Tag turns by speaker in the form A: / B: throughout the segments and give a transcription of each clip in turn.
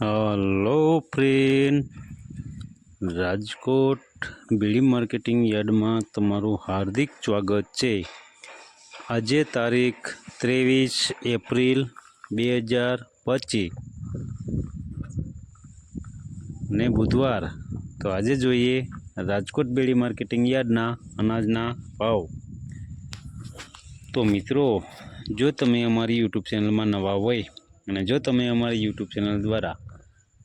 A: Hello friend. Rajkot Bedi marketing યાર્ડમાં તમારું હાર્દિક સ્વાગત છે. આજે તારીખ ત્રેવીસ એપ્રિલ બે હજાર પચીસ ને બુધવાર. તો આજે જોઈએ રાજકોટ બેડી માર્કેટિંગ યાર્ડના અનાજના ભાવ. તો મિત્રો, જો તમે અમારી યુટ્યુબ ચેનલમાં નવા હોય અને જો તમે અમારી યુટ્યુબ ચેનલ દ્વારા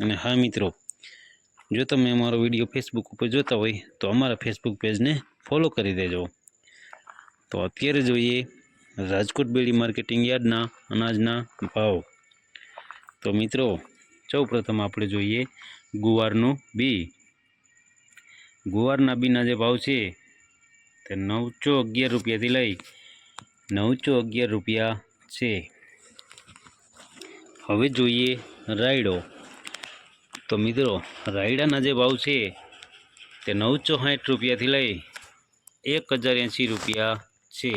A: અને હા, મિત્રો, જો તમે અમારો વીડિયો ફેસબુક ઉપર જોતા હોય, તો અમારા ફેસબુક પેજને ફોલો કરી દેજો. તો અત્યારે જોઈએ રાજકોટ બેડી માર્કેટિંગ યાર્ડના અનાજના ભાવ. તો મિત્રો સૌ પ્રથમ આપણે જોઈએ ગુવારનું બી. ગુવારના બીના જે ભાવ છે, તે નવસો અગિયાર રૂપિયાથી લઈ નવસો અગિયાર રૂપિયા છે. હવે જોઈએ રાયડો. તો મિત્રો, રાયડાના જે ભાવ છે, તે નવ સાઠ રૂપિયાથી લઈ એક હજાર એંસી રૂપિયા છે.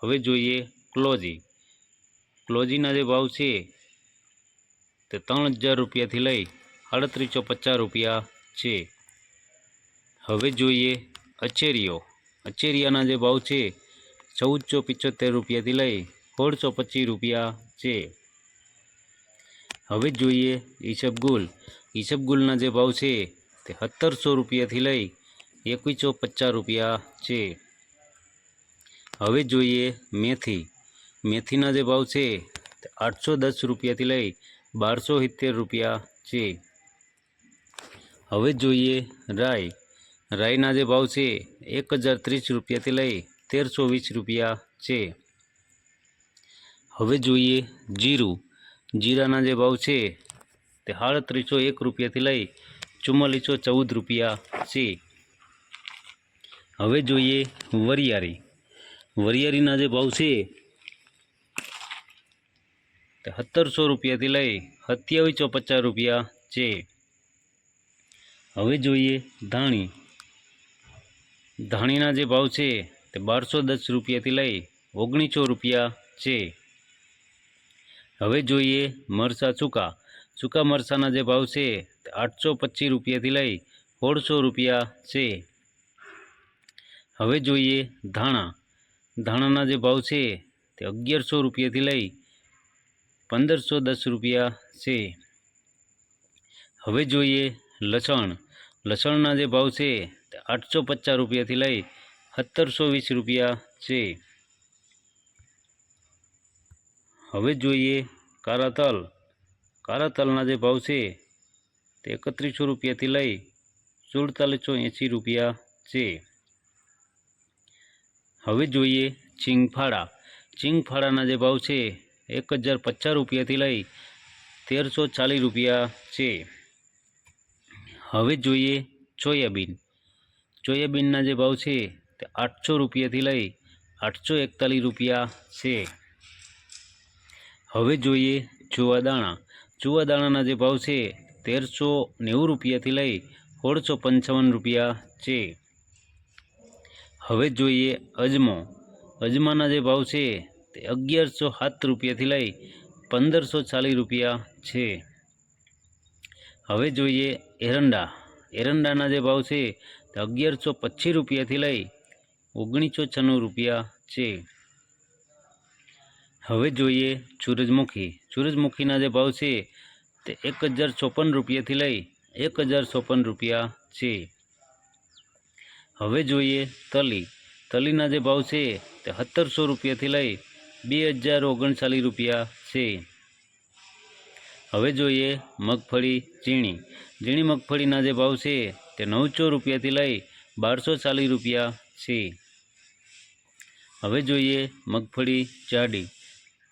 A: હવે જોઈએ ક્લોજી. ક્લોજીના જે ભાવ છે, તે ત્રણ હજાર રૂપિયાથી લઈ અડત્રીસો પચાસ રૂપિયા છે. હવે જોઈએ અચેરીઓ. અચેરિયાના જે ભાવ છે, ચૌદસો પિચોતેર રૂપિયાથી લઈ સોળસો પચીસ રૂપિયા છે. હવે જોઈએ ઈસબગુલ ઈસબગુલના જે ભાવ છે તે સત્તરસો રૂપિયાથી લઈ એકવીસો પચાસ રૂપિયા છે. હવે જોઈએ મેથી. મેથીના જે ભાવ છે તે આઠસો દસ રૂપિયાથી લઈ બારસો સિત્તેર રૂપિયા છે. હવે જોઈએ રાઈ. રાઈના જે ભાવ છે એક હજાર ત્રીસ રૂપિયાથી લઈ તેરસો વીસ રૂપિયા છે. હવે જોઈએ જીરું. જીરાના જે ભાવ છે, તે સાડત્રીસો એક રૂપિયાથી લઈ ચુમ્માલીસો ચૌદ રૂપિયા છે. હવે જોઈએ વરિયાળી. વરિયારીના જે ભાવ છે, તે સત્તરસો રૂપિયાથી લઈ સત્યાવીસો પચાસ રૂપિયા છે. હવે જોઈએ ધાણી. ધાણીના જે ભાવ છે, તે બારસો દસ રૂપિયાથી લઈ ઓગણીસો રૂપિયા છે. હવે જોઈએ મરચાં ચૂકા ચૂકા મરચાંના જે ભાવ છે, આઠસો પચીસ રૂપિયાથી લઈ સોળસો રૂપિયા છે. હવે જોઈએ ધાણા. ધાણાના જે ભાવ છે, તે અગિયારસો રૂપિયાથી લઈ પંદરસો દસ રૂપિયા છે. હવે જોઈએ લસણ. લસણના જે ભાવ છે, તે આઠસો પચાસ રૂપિયાથી લઈ સત્તરસો વીસ રૂપિયા છે. હવે જોઈએ કાળા તલ કાળા જે ભાવ છે તે એકત્રીસો રૂપિયાથી લઈ સુડતાલીસો એંસી રૂપિયા છે. હવે જોઈએ ચીંગફાળા ચીંગફાળાના જે ભાવ છે એક હજાર પચાસ રૂપિયાથી લઈ તેરસો ચાલીસ રૂપિયા છે. હવે જોઈએ સોયાબીન. સોયાબીનના જે ભાવ છે તે આઠસો રૂપિયાથી લઈ આઠસો એકતાલીસ રૂપિયા છે. હવે જોઈએ ચુવાદાણા ચુવાદાણાના જે ભાવ છે, તેરસો નેવું રૂપિયાથી લઈ સોળસો પંચાવન રૂપિયા છે. હવે જોઈએ અજમો. અજમાના જે ભાવ છે, તે અગિયારસો સાત રૂપિયાથી લઈ પંદરસો ચાલીસ રૂપિયા છે. હવે જોઈએ એરંડા. એરંડાના જે ભાવ છે, તે અગિયારસો પચીસ રૂપિયાથી લઈ ઓગણીસો છન્નું રૂપિયા છે. હવે જોઈએ સૂરજમુખી. સૂરજમુખીના જે ભાવ છે તે એક હજાર ચોપન રૂપિયાથી લઈ એક હજાર ચોપન રૂપિયા છે. હવે જોઈએ તલી. તલીના જે ભાવ છે તે સત્તરસો રૂપિયાથી લઈ બે હજાર ઓગણચાલીસ રૂપિયા છે. હવે જોઈએ મગફળી ઝીણી. ઝીણી મગફળીના જે ભાવ છે તે નવસો રૂપિયાથી લઈ બારસો ચાલીસ રૂપિયા છે. હવે જોઈએ મગફળી જાડી.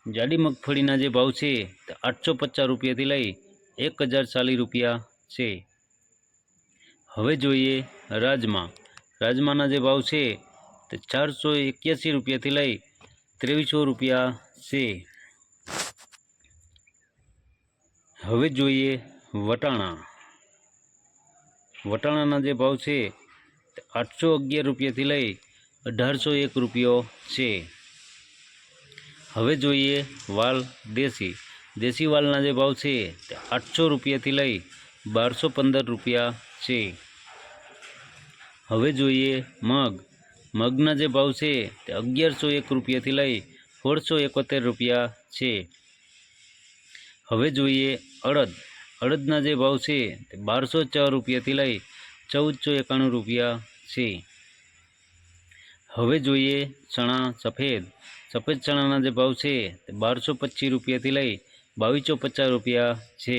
A: જાડી મગફળીના જે ભાવ છે, તે આઠસો પચાસ રૂપિયાથી લઈ એક હજાર ચાલીસ રૂપિયા છે. હવે જોઈએ રાજમા. રાજમાના જે ભાવ છે, તે ચારસો એક્યાસી રૂપિયાથી લઈ ત્રેવીસો રૂપિયા છે. હવે જોઈએ વટાણા. વટાણાના જે ભાવ છે, તે આઠસો અગિયાર રૂપિયાથી લઈ અઢારસો એક રૂપિયો છે. હવે જોઈએ વાલ દેશી. દેશી વાલના જે ભાવ છે તે આઠસો રૂપિયાથી લઈ બારસો પંદર રૂપિયા છે. હવે જોઈએ મગ. મગના જે ભાવ છે તે અગિયારસો એક રૂપિયાથી લઈ સોળસો એકોતેર રૂપિયા છે. હવે જોઈએ અડદ. અડદના જે ભાવ છે તે બારસો ચાર રૂપિયાથી લઈ ચૌદસો એકાણું રૂપિયા છે. હવે જોઈએ ચણા સફેદ. સફેદ ચણાના જે ભાવ છે તે બારસો પચીસ રૂપિયાથી લઈ બાવીસો પચાસ રૂપિયા છે.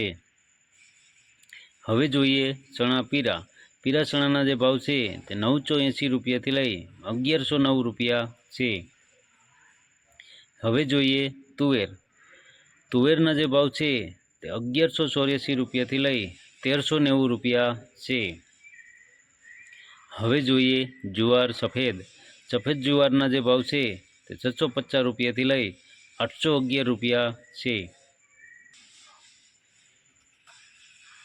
A: હવે જોઈએ ચણા પીરા. પીરા ચણાના જે ભાવ છે તે નવસો એંસી રૂપિયાથી લઈ અગિયારસો નવ રૂપિયા છે. હવે જોઈએ તુવેર. તુવેરના જે ભાવ છે તે અગિયારસો ચોર્યાસી રૂપિયાથી લઈ તેરસો નેવું રૂપિયા છે. હવે જોઈએ જુવાર સફેદ. સફેદ જુવારના જે ભાવ છે તે છસો પચાસ રૂપિયાથી લઈ આઠસો અગિયાર રૂપિયા છે.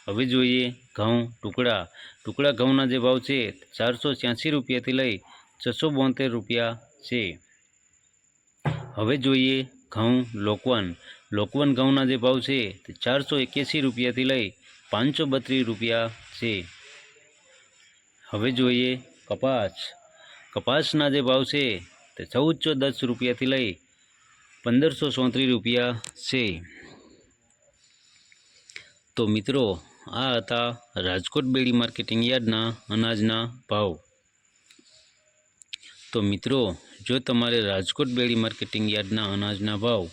A: હવે જોઈએ ઘઉં ટુકડા. ટુકડા ઘઉંના જે ભાવ છે ચારસો છ્યાસી રૂપિયાથી લઈ છસો બોતેર રૂપિયા છે. હવે જોઈએ ઘઉં લોકવન. લોકવન ઘઉંના જે ભાવ છે તે ચારસો એક્યાસી રૂપિયાથી લઈ પાંચસો બત્રીસ રૂપિયા છે. હવે જોઈએ કપાસ. કપાસના જે ભાવ છે તે ચૌદસો દસ રૂપિયાથી લઈ પંદરસો ચોત્રીસ રૂપિયા છે. તો મિત્રો, આ હતા રાજકોટ બેડી માર્કેટિંગ યાર્ડના અનાજના ભાવ. તો મિત્રો, જો તમારે રાજકોટ બેડી માર્કેટિંગ યાર્ડના અનાજના ભાવ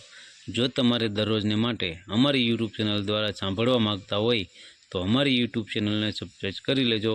A: જો તમારે દરરોજને માટે અમારી યુટ્યુબ ચેનલ દ્વારા સાંભળવા માગતા હોય, તો અમારી યુટ્યુબ ચેનલને સબસ્ક્રાઈબ કરી લેજો.